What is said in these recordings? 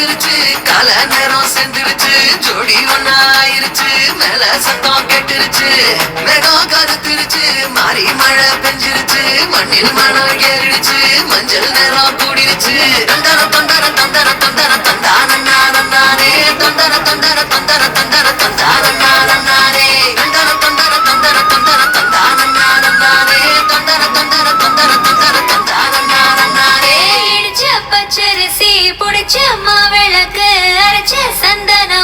வந்துருச்சு. கால நேரம் சென்றுருச்சு ஜோடி ஒன்னா ஆயிருச்சு மேல சத்தம் கேட்டுருச்சு. மேகம் கருத்துருச்சு மாறி மழை பெஞ்சிருச்சு. மண்ணில் மனம் ஏறிடுச்சு. மஞ்சள் நேரம் கூடிருச்சு. தந்தர தந்தர தந்தர தந்தர தந்தானே தந்தர தந்தர தந்தர தந்தர தந்தானே பச்சரிசி, புடிச்ச மாவிளக்கு, அரைச்ச சந்தனம்.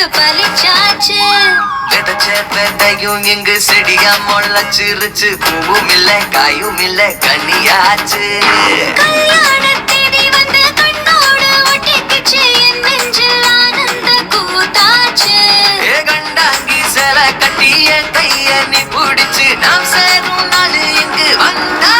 சிறருது பலிச்சாச்சு விதைச்ச விதையும் இங்கு செடியா முளைச்சிருச்சு பூவும் இல்ல காயும் இல்ல கனியாச்சு. கல்யாண தேதி வந்து கண்ணோடு ஒட்டிக்கிச்சு என் நெஞ்சில் ஆனந்த கூத்தாச்சு. ஏ கண்டாங்கி சில கட்டி என் கைய நீ பிடிச்சு நாம் சேரும் நாள் இங்கு வந்தாச்சு.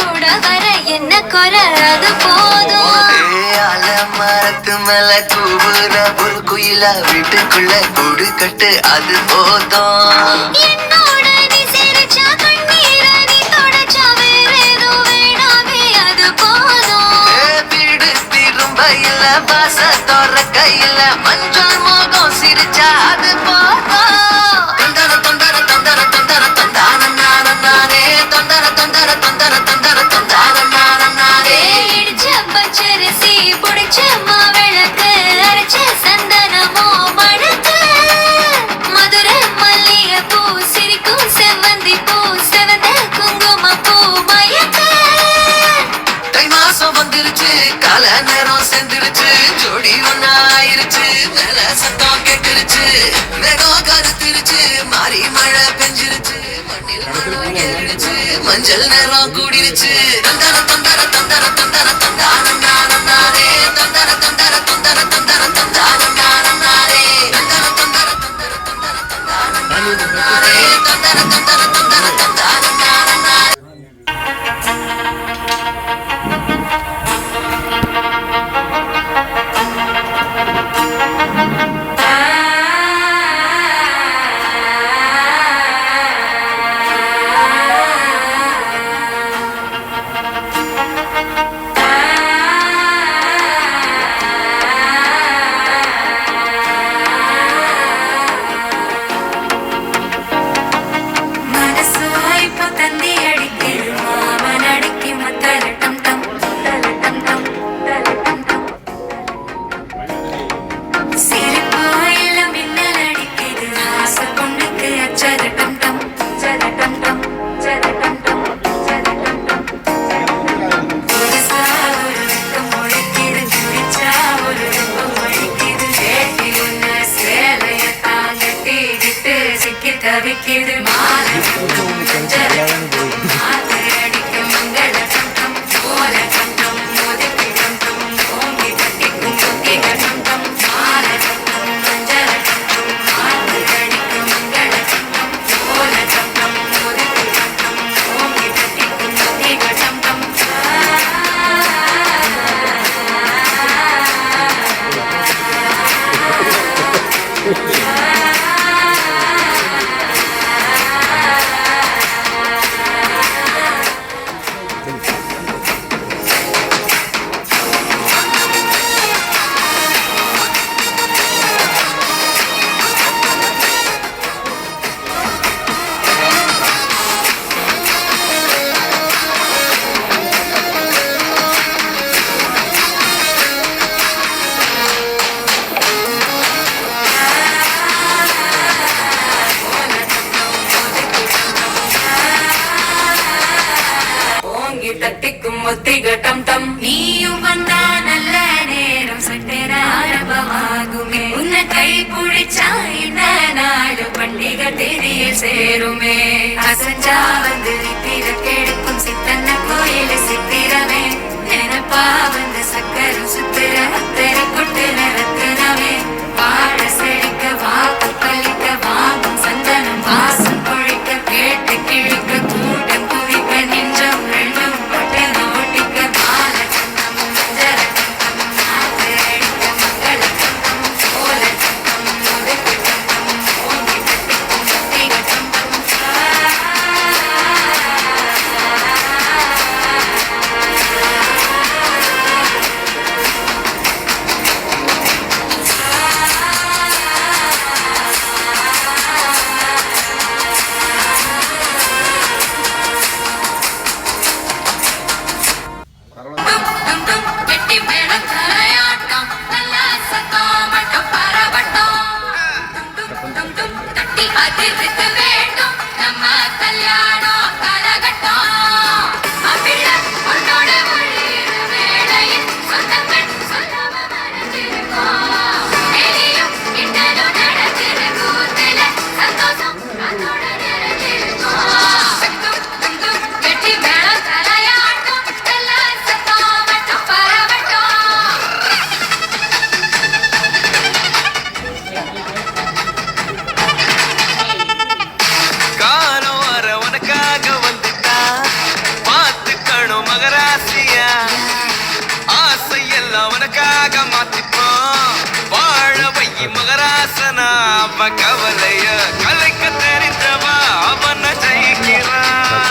கூட வர என்ன குறை அது போதும் மரத்து மேல கூவுற ஒரு குயிலா வீட்டுக்குள்ள கூடு கட்டு அது போதும் இல்ல மஞ்சள் மோகம் சிரிச்சா அது போதும் தந்தர தந்தர தந்தர தந்தர தந்தானே தந்தர தந்தர தந்தர தந்தர கால நேரம் சென்றுருச்சு ஜோடி ஒன்னாயிருச்சு மேல சத்தம் கேட்டுருச்சு மேகம் கருத்துருச்சு மாறி மழை பெஞ்சிருச்சு மண்ணில் மணம் ஏறிடுச்சு மஞ்சள் நேரம் கூடிருச்சு தந்தர தந்தர தந்தர தந்தர தந்தானே தந்தர தந்தர தந்தர தந்தர தந்தானே தந்தர தந்தர தந்தர தந்தர தந்தானே தந்தர தந்தர தந்தர தந்தானே குழிச்சா இந்த நாடு பண்டிகை தெரிய சேருமே. அசஞ்சா வந்து நித்திர கெடுக்கும் சித்தன்ன கோயில சித்திரமே. நினப்பா வந்து சக்கரம் சுத்திர அத்தர கொட்டு கல்யாணம் கலகட்டம் வாசன அவ கவலைய கலைக்க தெரிந்தவ அவன ஜெயிக்கிறான்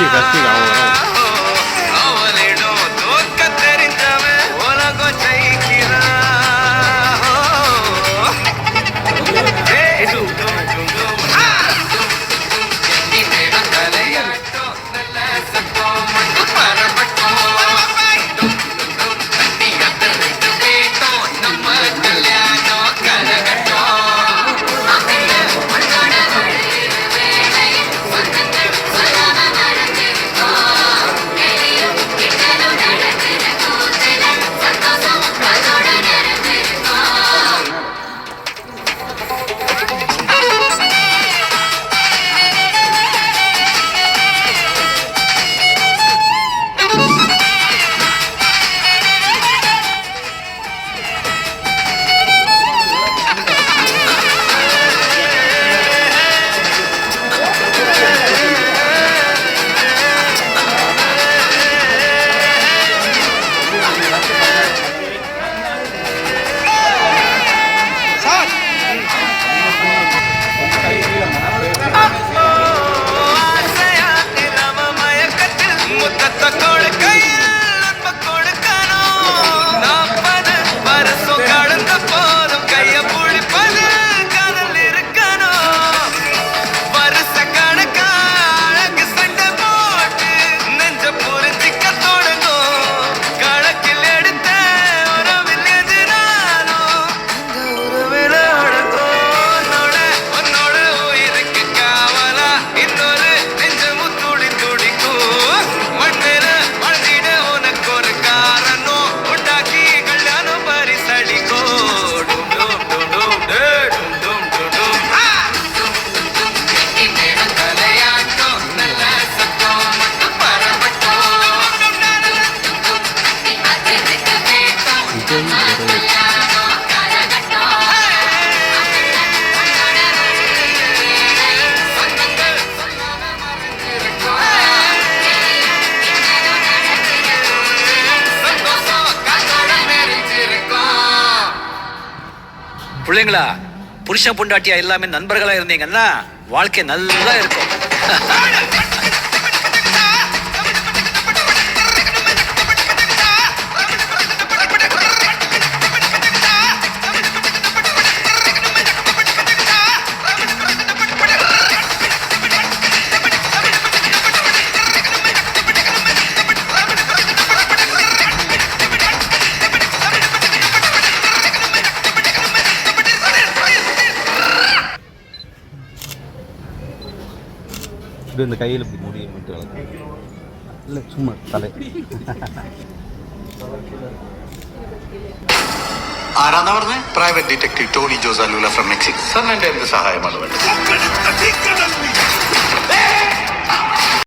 பிள்ளைங்களா புருஷன் பொண்டாட்டியா எல்லாமே நண்பர்களா இருந்தீங்கன்னா வாழ்க்கை நல்லா இருக்கும். ഇതൊന്ന് കയ്യിൽ മുടി വിട്ട് കളഞ്ഞു. അല്ല? ചുമ്മാ. തല. ആരാന്നാ പറഞ്ഞത് പ്രൈവറ്റ് ഡിറ്റക്ടീവ് ടോണി ജോസ് അലൂല ഫ്രം മെക്സിക് സർ എന്റെ എന്ത് സഹായമാണ് വേണ്ടത്?